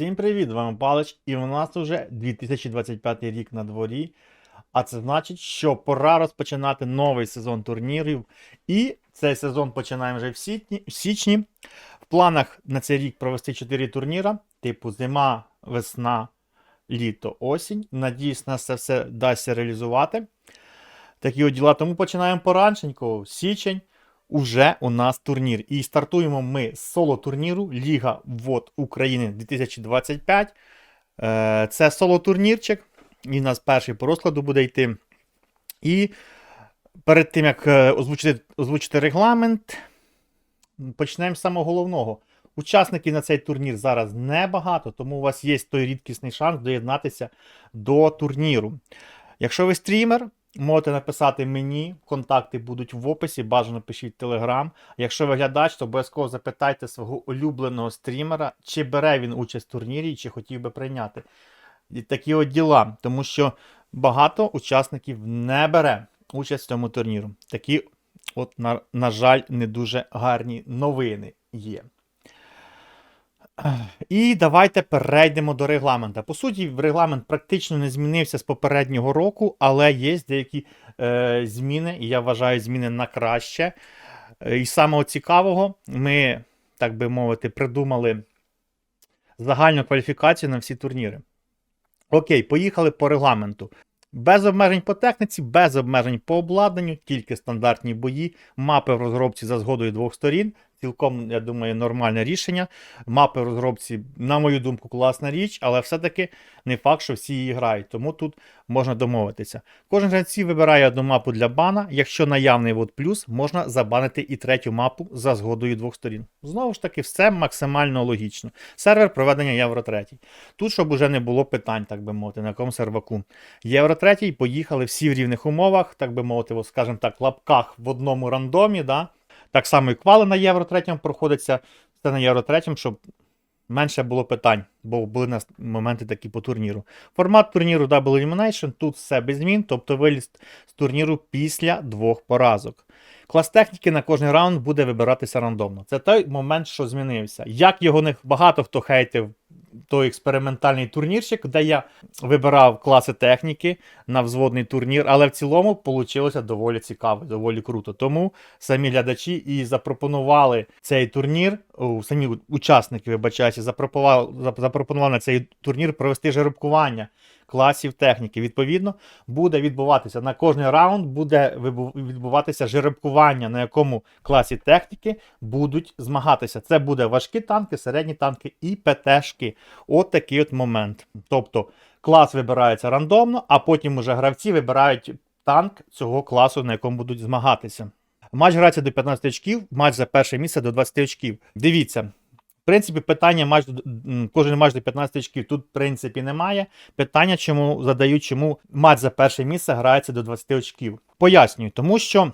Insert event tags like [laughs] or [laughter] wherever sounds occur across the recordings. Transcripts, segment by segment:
Всім привіт, з вами Палич, і у нас вже 2025 рік на дворі. А це значить, що пора розпочинати новий сезон турнірів. І цей сезон починаємо вже в січні. В, в планах на цей рік провести 4 турніра, типу зима, весна, літо, осінь. Надіюсь, нас це все вдасться реалізувати. Такі діла. Тому починаємо пораншенько, січень. Уже у нас турнір. І стартуємо ми з соло-турніру Ліга ВОД України 2025. Е, Це соло-турнірчик. Він у нас перший по розкладу буде йти. І перед тим, як е, озвучити, озвучити регламент, почнемо з самого головного. Учасників на цей турнір зараз небагато, тому у вас є той рідкісний шанс доєднатися до турніру. Якщо ви стрімер, можете написати мені, контакти будуть в описі, бажано пишіть Телеграм. Якщо ви глядач, то обов'язково запитайте свого улюбленого стрімера, чи бере він участь в турнірі, чи хотів би прийняти. І такі от діла, тому що багато учасників не бере участь в цьому турніру. Такі, от, на, на жаль, не дуже гарні новини є. І давайте перейдемо до регламента. По суті, регламент практично не змінився з попереднього року, але є деякі е, зміни, і я вважаю, зміни на краще. Е, І самого цікавого, ми, так би мовити, придумали загальну кваліфікацію на всі турніри. Окей, поїхали по регламенту. Без обмежень по техніці, без обмежень по обладнанню, тільки стандартні бої, мапи в розробці за згодою двох сторін. Цілком, я думаю, нормальне рішення. Мапи в розробці, на мою думку, класна річ, але все-таки не факт, що всі її грають, тому тут можна домовитися. Кожен гравці вибирає одну мапу для бана. Якщо наявний вот плюс, можна забанити і третю мапу за згодою двох сторін. Знову ж таки, все максимально логічно. Сервер проведення Євро 3. Тут, щоб уже не було питань, так би мовити, на якому серваку. Євро 3 поїхали всі в рівних умовах, так би мовити, скажімо так, лапках в одному рандомі. Да? Так само і квали на Євро 3 проходиться. Це на Євро 3, щоб менше було питань, бо були нас моменти такі по турніру. Формат турніру Double Elimination, тут все без змін, тобто виліз з турніру після двох поразок. Клас техніки на кожний раунд буде вибиратися рандомно. Це той момент, що змінився. Як його не багато хто хейтив той експериментальний турнірчик, де я вибирав класи техніки на взводний турнір, але в цілому вийшло доволі цікаво, доволі круто. Тому самі глядачі і запропонували цей турнір, самі учасники, вибачаюся, запропонували, запропонували на цей турнір провести жеребкування класів техніки. Відповідно, буде відбуватися на кожний раунд, буде відбуватися жеребкування, на якому класі техніки будуть змагатися. Це буде важкі танки, середні танки і ПТшки. От такий от момент. Тобто клас вибирається рандомно, а потім уже гравці вибирають танк цього класу, на якому будуть змагатися. Матч грається до 15 очків, матч за перше місце до 20 очків. Дивіться. Принципі, питання до- кожен матч до 15 очків тут, в принципі, немає. Питання, чому задають, чому матч за перше місце грається до 20 очків. Пояснюю, тому що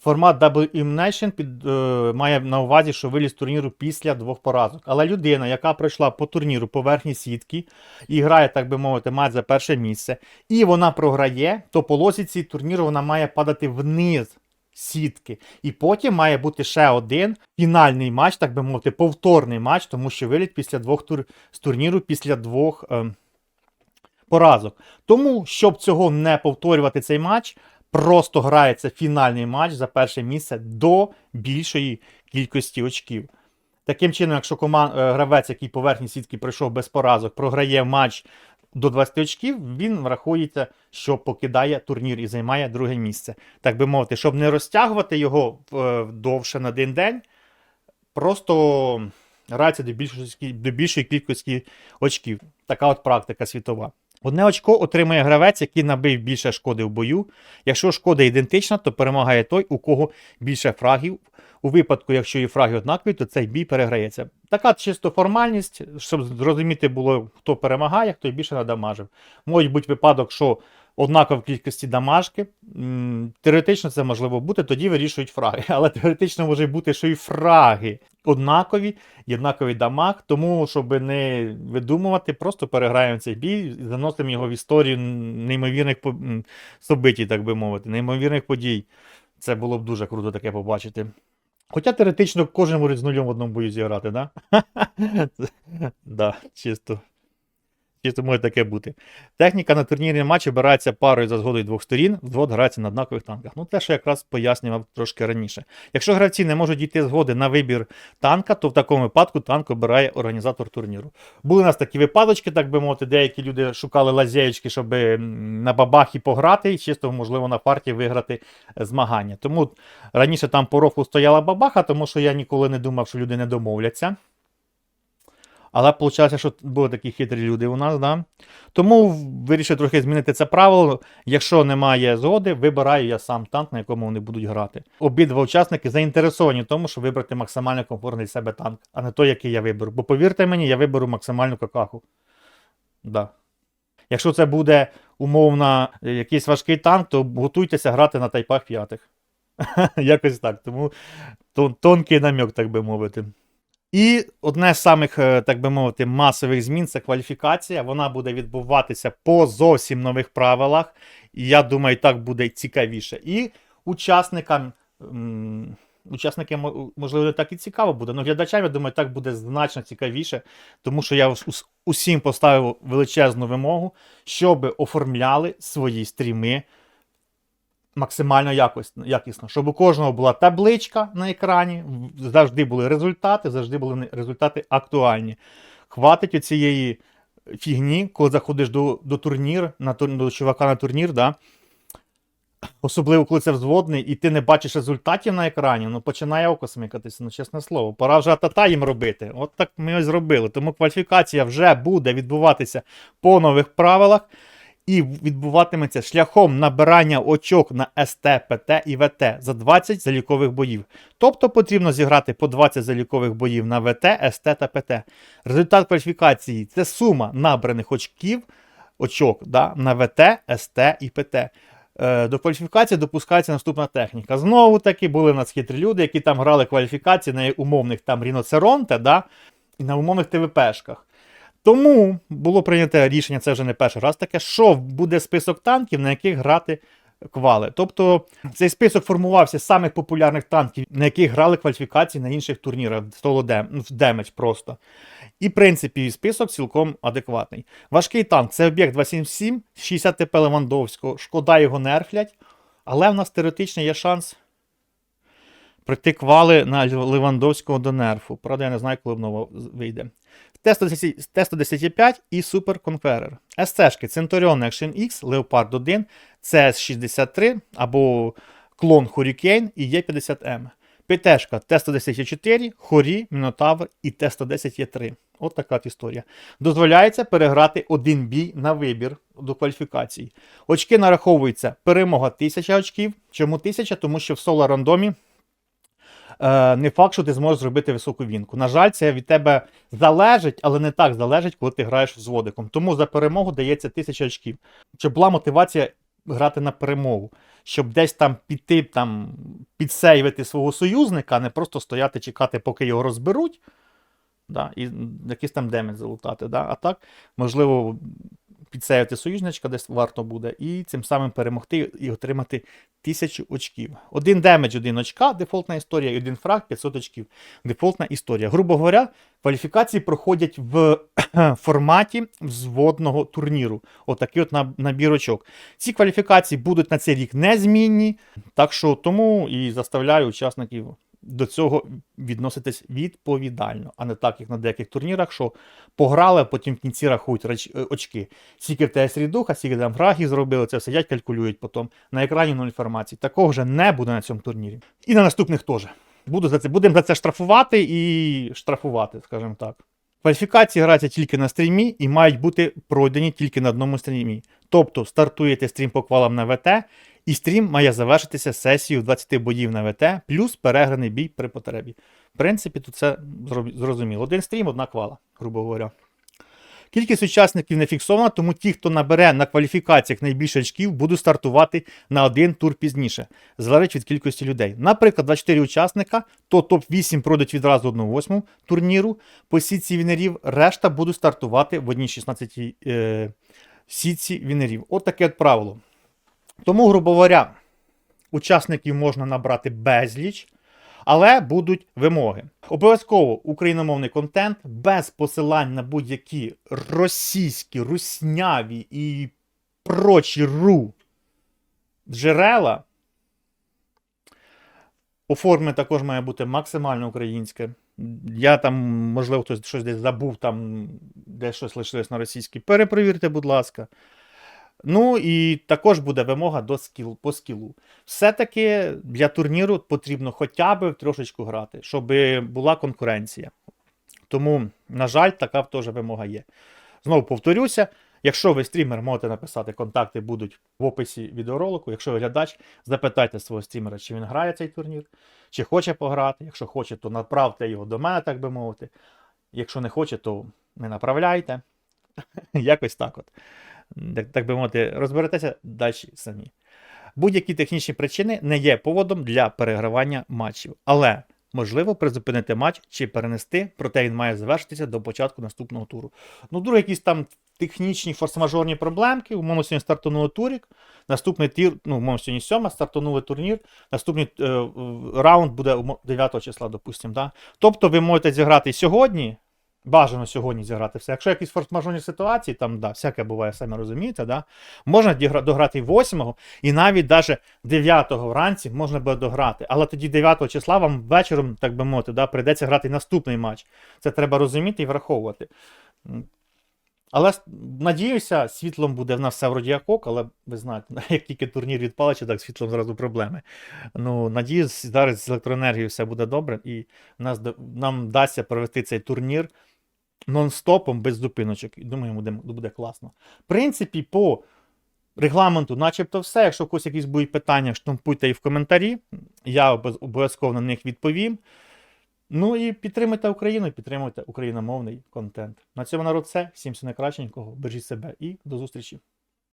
формат Double Elimination під, е, має на увазі, що виліз турніру після двох поразок. Але людина, яка пройшла по турніру по верхній сітки і грає, так би мовити, матч за перше місце, і вона програє, то по логіці турніру вона має падати вниз сітки. І потім має бути ще один фінальний матч, так би мовити, повторний матч, тому що виліт після двох тур з турніру після двох е... поразок. Тому, щоб цього не повторювати цей матч, просто грається фінальний матч за перше місце до більшої кількості очків. Таким чином, якщо коман... е, гравець, який по верхній сітки пройшов без поразок, програє матч до 20 очків, він врахується, що покидає турнір і займає друге місце. Так би мовити, щоб не розтягувати його е, довше на один день, просто грається до більшої, до більшої кількості очків. Така от практика світова. Одне очко отримує гравець, який набив більше шкоди в бою. Якщо шкода ідентична, то перемагає той, у кого більше фрагів. У випадку, якщо і фраги однакові, то цей бій переграється. Така чисто формальність, щоб зрозуміти було, хто перемагає, хто більше надамажив. Може бути випадок, що однакова кількості дамажки. Теоретично це можливо бути, тоді вирішують фраги. [laughs] Але теоретично може бути, що і фраги однакові, і дамаг. Тому, щоб не видумувати, просто переграємо цей бій і заносимо його в історію неймовірних событій, так би мовити, неймовірних подій. Це було б дуже круто таке побачити. Хоча теоретично кожен може з нулем в одному бою зіграти, да? [laughs] да, чисто. Чисто може таке бути. Техніка на турнірній матчі обирається парою за згодою двох сторін, вдвох грається на однакових танках. Ну, те, що якраз пояснював трошки раніше. Якщо гравці не можуть дійти згоди на вибір танка, то в такому випадку танк обирає організатор турніру. Були у нас такі випадочки, так би мовити, деякі люди шукали лазєєчки, щоб на бабахі пограти, і чисто, можливо, на партії виграти змагання. Тому раніше там по рофу стояла бабаха, тому що я ніколи не думав, що люди не домовляться. Але виходить, що були такі хитрі люди у нас, да? Тому вирішив трохи змінити це правило. Якщо немає згоди, вибираю я сам танк, на якому вони будуть грати. Обидва учасники заінтересовані в тому, щоб вибрати максимально комфортний для себе танк, а не той, який я виберу. Бо повірте мені, я виберу максимальну какаху. Да. Якщо це буде умовно е, якийсь важкий танк, то готуйтеся грати на тайпах п'ятих. [laughs] Якось так. Тому тонкий намек, так би мовити. І одне з самих, е, так би мовити, масових змін це кваліфікація. Вона буде відбуватися по зовсім нових правилах. І я думаю, так буде цікавіше. І учасникам. Учасникам, можливо, не так і цікаво буде. але глядачам, я думаю, так буде значно цікавіше, тому що я ус- ус- усім поставив величезну вимогу, щоб оформляли свої стріми максимально якісно, якісно, щоб у кожного була табличка на екрані, завжди були результати, завжди були результати актуальні. Хватить оцієї фігні, коли заходиш до, до турнір, на, тур- до чувака на турнір, да? особливо коли це взводний, і ти не бачиш результатів на екрані, ну починає око смикатися, ну чесне слово. Пора вже атата їм робити. От так ми ось зробили. Тому кваліфікація вже буде відбуватися по нових правилах і відбуватиметься шляхом набирання очок на СТ, ПТ і ВТ за 20 залікових боїв. Тобто потрібно зіграти по 20 залікових боїв на ВТ, СТ та ПТ. Результат кваліфікації це сума набраних очків, очок да, на ВТ, СТ і ПТ. Е, До кваліфікації допускається наступна техніка. Знову таки були нас хитрі люди, які там грали кваліфікації на умовних там Ріноцеронте, да, і на умовних ТВПшках. Тому було прийнято рішення, це вже не перший раз таке, що буде список танків, на яких грати квали. Тобто цей список формувався з самих популярних танків, на яких грали кваліфікації на інших турнірах, ну, в демедж просто. І, в принципі, список цілком адекватний. Важкий танк це об'єкт 277, 60 ТП Левандовського. Шкода його нерфлять, але в нас теоретично є шанс пройти квали на Левандовського до нерфу. Правда, я не знаю, коли воно вийде. Т-115 і Super Conqueror. СЦшки Centurion Action X, Leopard 1, CS63 або клон Hurricane і Є50М. ПТшка Т-114, Хорі, Мінотавр і Т-110Е3. От така історія. Дозволяється переграти один бій на вибір до кваліфікації. Очки нараховуються перемога 1000 очків. Чому 1000? Тому що в соло рандомі е, не факт, що ти зможеш зробити високу вінку. На жаль, це від тебе залежить, але не так залежить, коли ти граєш з водиком. Тому за перемогу дається 1000 очків. Щоб була мотивація грати на перемогу, щоб десь там піти, там, підсейвити свого союзника, а не просто стояти, чекати, поки його розберуть. Да, і якийсь там демедж залутати. Да? А так, можливо, підсеяти союзничка десь варто буде, і цим самим перемогти і отримати тисячу очків. Один демедж, один очка, дефолтна історія, і один фраг 500 очків. Дефолтна історія. Грубо говоря, кваліфікації проходять в [clears throat] форматі взводного турніру. Отакий от наб- набір очок. Ці кваліфікації будуть на цей рік незмінні, так що тому і заставляю учасників до цього відноситись відповідально, а не так, як на деяких турнірах, що пограли, а потім в кінці рахують е, очки. Скільки в тебе срідуха, скільки там фрагів зробили, це сидять, калькулюють потім. На екрані нуль інформації. Такого вже не буде на цьому турнірі. І на наступних теж. Буду за це, будемо за це штрафувати і штрафувати, скажімо так. Кваліфікації граються тільки на стрімі і мають бути пройдені тільки на одному стрімі. Тобто стартуєте стрім по квалам на ВТ, і стрім має завершитися сесією 20 боїв на ВТ, плюс переграний бій при потребі. В принципі, тут це зрозуміло. Один стрім, одна квала, грубо говоря. Кількість учасників не фіксована, тому ті, хто набере на кваліфікаціях найбільше очків, будуть стартувати на один тур пізніше, залежить від кількості людей. Наприклад, 24 учасника, то топ-8 пройдуть відразу 1-8 турніру. По сітці вінерів решта будуть стартувати в одній 16 е, сітці вінерів. От таке от правило. Тому, грубо говоря, учасників можна набрати безліч, Але будуть вимоги. Обов'язково україномовний контент без посилань на будь-які російські, русняві і прочі ру джерела. Оформлення також має бути максимально українське. Я там, можливо, хтось щось десь забув, там де щось лишилось на російській. Перепровірте, будь ласка. Ну і також буде вимога до скіл, по скілу. Все-таки для турніру потрібно хоча б трошечку грати, щоб була конкуренція. Тому, на жаль, така теж вимога є. Знову повторюся, якщо ви стрімер, можете написати, контакти будуть в описі відеоролику. Якщо ви глядач, запитайте свого стрімера, чи він грає цей турнір, чи хоче пограти. Якщо хоче, то направте його до мене, так би мовити. Якщо не хоче, то не направляйте. [laughs] Якось так от. Так, би мовити, розберетеся далі самі. Будь-які технічні причини не є поводом для перегравання матчів, але можливо призупинити матч чи перенести, проте він має завершитися до початку наступного туру. Ну, друге, якісь там технічні форс-мажорні проблемки. Умовно сьогодні стартанули турік. Наступний тір, ну, умовно сьогодні сьома, стартанули турнір. Наступний е, раунд буде 9 числа, допустимо. Да? Тобто ви можете зіграти сьогодні. Бажано сьогодні зіграти все. Якщо якісь форс-мажорні ситуації, там да, всяке буває, самі розумієте, да? можна дограти і 8 і навіть даже 9 вранці можна буде дограти. Але тоді 9-го числа вам вечором, так би мовити, да, прийдеться грати наступний матч. Це треба розуміти і враховувати. Але надіюся, світлом буде в нас все вроді як але ви знаєте, [laughs] як тільки турнір відпалиться, так світлом зразу проблеми. Ну, надіюсь, зараз з електроенергією все буде добре, і нас, нам вдасться провести цей турнір нон-стопом без зупиночок. І думаю, буде, буде класно. В принципі, по регламенту, начебто, все. Якщо у когось якісь будуть питання, штампуйте їх в коментарі. Я обов'язково на них відповім. Ну і підтримуйте Україну, підтримуйте україномовний контент. На цьому народ все. Всім всього найкращенького. Бережіть себе і до зустрічі.